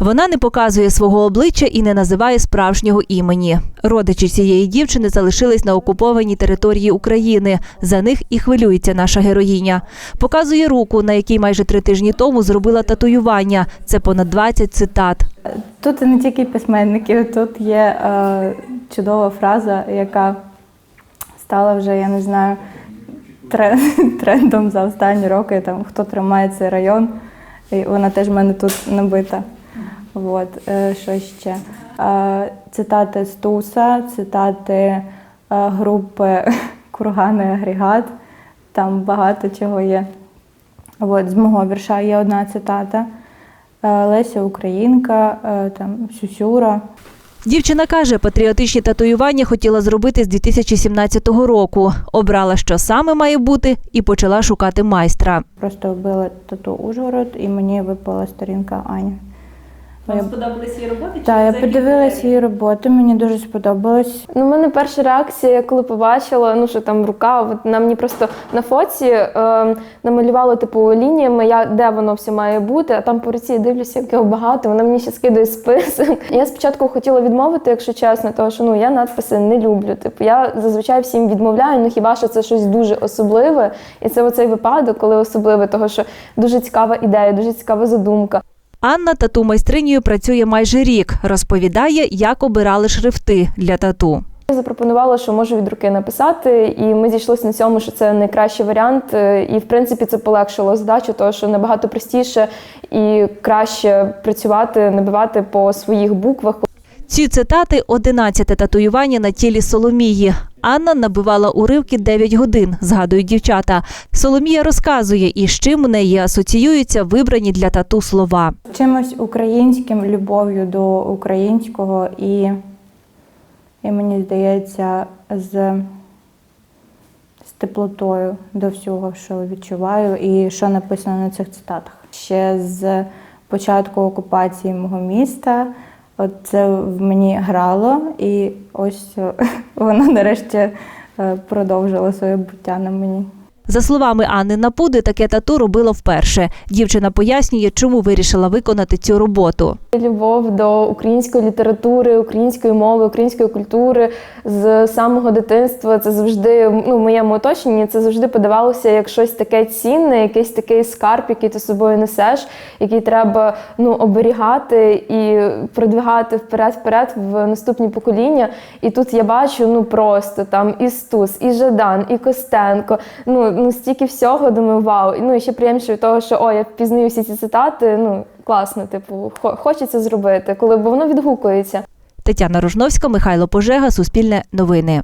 Вона не показує свого обличчя і не називає справжнього імені. Родичі цієї дівчини залишились на окупованій території України. За них і хвилюється наша героїня. Показує руку, на якій майже три тижні тому зробила татуювання. Це понад 20 цитат. Тут не тільки письменники, тут є е, чудова фраза, яка стала вже, я не знаю, трендом за останні роки. Там хто тримає цей район, і вона теж в мене тут набита. От, е, що ще? Е, цитати з Туса, цитати е, групи Кургани Агрегат. Там багато чого є. От, з мого вірша є одна цитата. Леся Українка, там Сюсюра. Дівчина каже, патріотичні татуювання хотіла зробити з 2017 року. Обрала, що саме має бути, і почала шукати майстра. Просто вбила тату Ужгород і мені випала сторінка Ані. Я- сподобалися її роботи? Так, я подивилася її роботу, мені дуже сподобалось. Ну, у мене перша реакція, коли побачила, ну що там рука, от на мені просто на фоці е, намалювали типу лініями, я, де воно все має бути, а там по руці я дивлюся, як його багато, вона мені ще скидає список. Я спочатку хотіла відмовити, якщо чесно, тому що ну я надписи не люблю. Типу, я зазвичай всім відмовляю, ну хіба що це щось дуже особливе, і це оцей випадок, коли особливе, того що дуже цікава ідея, дуже цікава задумка. Анна тату майстринію працює майже рік. Розповідає, як обирали шрифти для тату. Запропонувала, що можу від руки написати, і ми зійшлися на цьому, що це найкращий варіант. Е, І в принципі це полегшило задачу, тому що набагато простіше і краще працювати, набивати по своїх буквах. Ці цитати 11 татуювання на тілі Соломії. Анна набивала уривки 9 годин, згадують дівчата. Соломія розказує, і з чим у неї асоціюються вибрані для тату слова. Чимось українським, любов'ю до українського і, і мені здається, з, з теплотою до всього, що відчуваю, і що написано на цих цитатах. Ще з початку окупації мого міста. От це в мені грало, і ось е, воно нарешті е, продовжило своє буття на мені. За словами Анни Напуди, таке тату робила вперше. Дівчина пояснює, чому вирішила виконати цю роботу. Любов до української літератури, української мови, української культури з самого дитинства. Це завжди ну, в моєму оточенні це завжди подавалося як щось таке цінне, якийсь такий скарб, який ти собою несеш, який треба ну, оберігати і продвигати вперед-вперед в наступні покоління. І тут я бачу ну просто там і Стус, і Жадан, і Костенко. Ну, ну стільки всього, думаю, вау. Ну і ще приємніше від того, що о, я впізнаю всі ці цитати. Ну класно, типу, хо- хочеться зробити, коли бо воно відгукується. Тетяна Рожновська, Михайло Пожега, Суспільне новини.